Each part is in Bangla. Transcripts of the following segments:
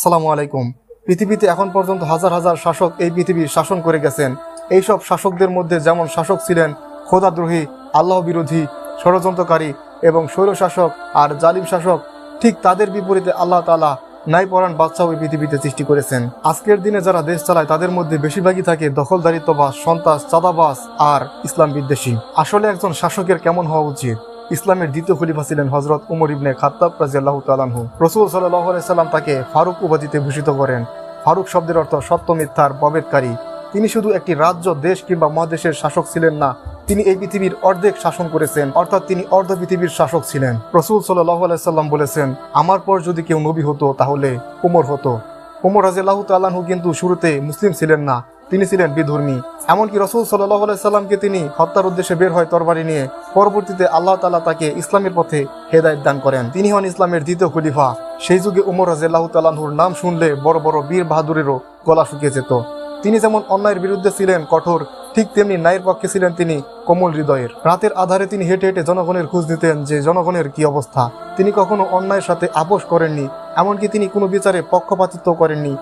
আসসালামু আলাইকুম। পৃথিবীতে এখন পর্যন্ত হাজার হাজার শাসক এই পৃথিবী শাসন করে গেছেন। এইসব শাসকদের মধ্যে যেমন শাসক ছিলেন খোদাদ্রোহী, আল্লাহ বিরোধী, ষড়যন্ত্রকারী এবং স্বৈরশাসক আর জালিম শাসক, ঠিক তাদের বিপরীতে আল্লাহ তালা নাই পরাণ বাচ্চা ওই পৃথিবীতে সৃষ্টি করেছেন। আজকের দিনে যারা দেশ চালায়, তাদের মধ্যে বেশিরভাগই থাকে দখলদারিত্ববাস সন্ত্রাস চাঁদাবাস আর ইসলাম বিদ্বেষী। আসলে একজন শাসকের কেমন হওয়া উচিত? ইসলামের দ্বিতীয় খলিফা ছিলেন হজরত উমর ইবনে খাত্তাব রাজিয়াল্লাহ তালানহু রসুল সাল্লাম তাকে ফারুক উপাধিতে ভূষিত করেন। ফারুক শব্দের অর্থ সত্য মিথ্যার প্রবেদকারী তিনি শুধু একটি রাজ্য, দেশ কিংবা মহাদেশের শাসক ছিলেন না, তিনি এই পৃথিবীর অর্ধেক শাসন করেছেন, অর্থাৎ তিনি অর্ধ পৃথিবীর শাসক ছিলেন। রসুল সাল্লাহ সাল্লাম বলেছেন, আমার পর যদি কেউ নবী হতো, তাহলে উমর হতো। উমর রাজিয়াল্লাহ তাল্লাহু কিন্তু শুরুতে মুসলিম ছিলেন না তিনি ছিলেন বিধর্মী। এমনকি রসুল সাল্লাহ সাল্লামকে তিনি হত্যার উদ্দেশ্যে বের হয় তরবারি নিয়ে, পরবর্তীতে আল্লাহ তালা তাকে ইসলামের পথে হেদায়ত দান করেন। তিনি হন ইসলামের দ্বিতীয় খলিফা। সেই যুগে উমর রাজিয়াল্লাহ তাল্লাহুর নাম শুনলে বড় বড় বীর বাহাদুরেরও গলা শুকিয়ে যেত। তিনি যেমন অন্যায়ের বিরুদ্ধে ছিলেন কঠোর, ঠিক তেমনি ন্যায়ের পক্ষে ছিলেন তিনি কোমল হৃদয়ের। রাতের আধারে তিনি হেঁটে হেঁটে জনগণের খোঁজ নিতেন যে জনগণের কি অবস্থা। তিনি কখনো অন্যায়ের সাথে আপোষ করেননি, এমনকি তিনি কোনো বিচারে পক্ষপাতিত্ব করেননি।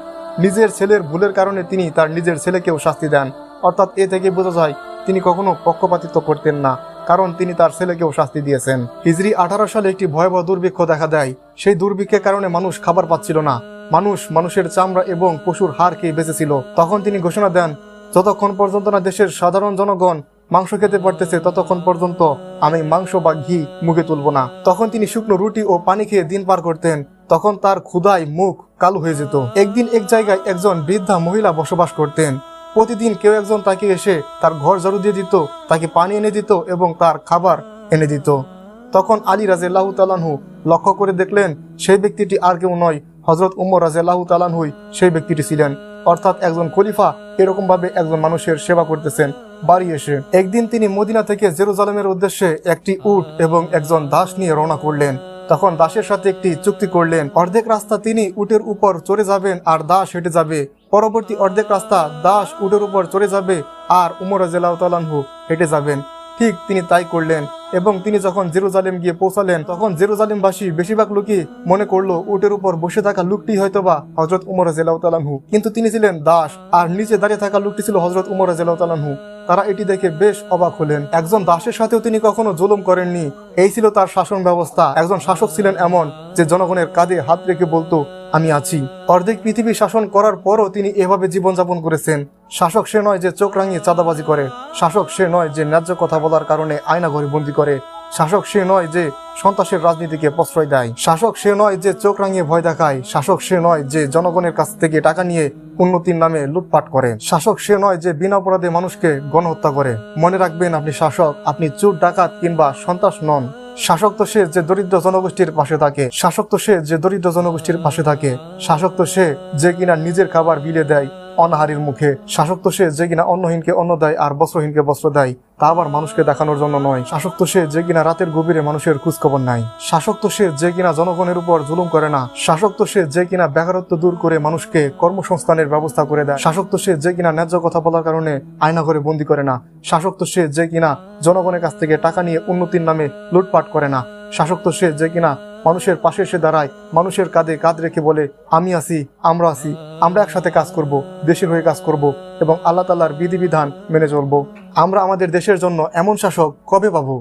নিজের ছেলের ভুলের কারণে তিনি তার নিজের ছেলেকেও শাস্তি দেন। অর্থাৎ এ থেকে বোঝা যায়, তিনি কখনো পক্ষপাতিত্ব করতেন না, কারণ তিনি তার ছেলেকেও শাস্তি দিয়েছেন। হিজরি আঠারো সালে একটি ভয়াবহ দুর্ভিক্ষ দেখা দেয়। সেই দুর্ভিক্ষের কারণে মানুষ খাবার পাচ্ছিল না। মানুষ মানুষের চামড়া এবং পশুর হাড় খেয়ে বেঁচেছিল। তখন তিনি ঘোষণা দেন, যতক্ষণ পর্যন্ত না দেশের সাধারণ জনগণ মাংস খেতে পারতেছে, ততক্ষণ পর্যন্ত আমি মাংস বা ঘি মুখে তুলব না। তখন তিনি শুকনো রুটি ও পানি খেয়ে দিন পার করতেন। তখন তার ক্ষুধায় মুখ কালো হয়ে যেত। একদিন এক জায়গায় একজন বৃদ্ধা মহিলা বসবাস করতেন। প্রতিদিন কেউ একজন তাকে এসে তার ঘর ঝাড়ু দিয়ে দিত, তাকে পানি এনে দিত এবং তার খাবার এনে দিত। তখন আলী রাজেল্লাহ তালানহু লক্ষ্য করে দেখলেন, সেই ব্যক্তিটি আর কেউ নয়। হজরত উমর রাজেল্লাহ তালানহুই সেই ব্যক্তিটি ছিলেন। অর্থাৎ একজন খলিফা এরকম ভাবে একজন মানুষের সেবা করতেছেন বাড়ি এসে। একদিন তিনি মদিনা থেকে জেরুজালেমের উদ্দেশ্যে একটি উট এবং একজন দাস নিয়ে রওনা করলেন। তখন দাসের সাথে একটি চুক্তি করলেন। অর্ধেক রাস্তা তিনি উটের উপর চড়ে যাবেন আর দাস হেঁটে যাবে। পরবর্তী অর্ধেক রাস্তা দাস উটের উপর চড়ে যাবে আর উমর রাজু হেঁটে যাবেন। ঠিক তিনি তাই করলেন এবং তিনি যখন জেরুজালেম গিয়ে পৌঁছালেন, তখন জেরুজালেমবাসী বেশিরভাগ লোকই মনে করল উটের উপর বসে থাকা লোকটি হয়তোবা হজরত উমর রাজু কিন্তু তিনি ছিলেন দাস আর নিচে দাঁড়িয়ে থাকা লোকটি ছিল হজরত উমর রাজু তারা এটি দেখে বেশ অবাক হলেন। একজন দাসের সাথেও তিনি কখনো জুলুম করেননি। এই ছিল তার শাসন ব্যবস্থা। একজন শাসক ছিলেন এমন যে জনগণের কাঁধে হাত রেখে বলতো, আমি আছি। অর্ধেক পৃথিবী শাসন করার পরও তিনি এভাবে জীবনযাপন করেছেন। শাসক সে নয় যে চোখ রাঙিয়ে চাঁদাবাজি করে। শাসক সে নয় যে ন্যায্য কথা বলার কারণে আয়না ঘরে বন্দি করে। শাসক সে নয় যে সন্ত্রাসের রাজনীতিকে প্রশ্রয় দেয়। শাসক সে নয় যে চোখ রাঙিয়ে ভয় দেখায়। শাসক সে নয় যে জনগণের কাছ থেকে টাকা নিয়ে উন্নতির নামে লুটপাট করে শাসক সে নয় যে বিনা অপরাধে মানুষকে গণহত্যা করে। মনে রাখবেন আপনি শাসক, আপনি চোর, ডাকাত কিংবা সন্ত্রাস নন। শাসক তো সে যে দরিদ্র জনগোষ্ঠীর পাশে থাকে। শাসক তো সে যে দরিদ্র জনগোষ্ঠীর পাশে থাকে। শাসক তো সে যে কিনা নিজের খাবার বিলে দেয়। অনাহারির মুখে। শাসক তো সে যে কিনা অন্নহীনকে অন্ন দেয় আর বস্ত্রহীনকে বস্ত্র দেয়, তা আবার মানুষকে দেখানোর জন্য নয়। শাসক তো সে যে কিনা রাতের গভীরে মানুষের খোঁজখবর নাই শাসক তো সে যে কিনা জনগণের উপর জুলুম করে না। শাসক তো সে যে কিনা বেকারত্ব দূর করে মানুষকে কর্মসংস্থানের ব্যবস্থা করে দেয়। শাসক তো সে যে কিনা ন্যায্য কথা বলার কারণে আয়না ঘরে বন্দি করে না। শাসক তো সে যে কিনা জনগণের কাছ থেকে টাকা নিয়ে উন্নতির নামে লুটপাট করে না। শাসক তো সে যে কিনা মানুষের পাশে এসে দাঁড়ায়, মানুষের কাঁধে কাঁধ রেখে বলে, আমি আছি, আমরা আছি, আমরা একসাথে কাজ করব, দেশের হয়ে কাজ করব এবং আল্লাহ তাল্লাহার বিধিবিধান মেনে চলবো। আমরা আমাদের দেশের জন্য এমন শাসক কবে পাবো?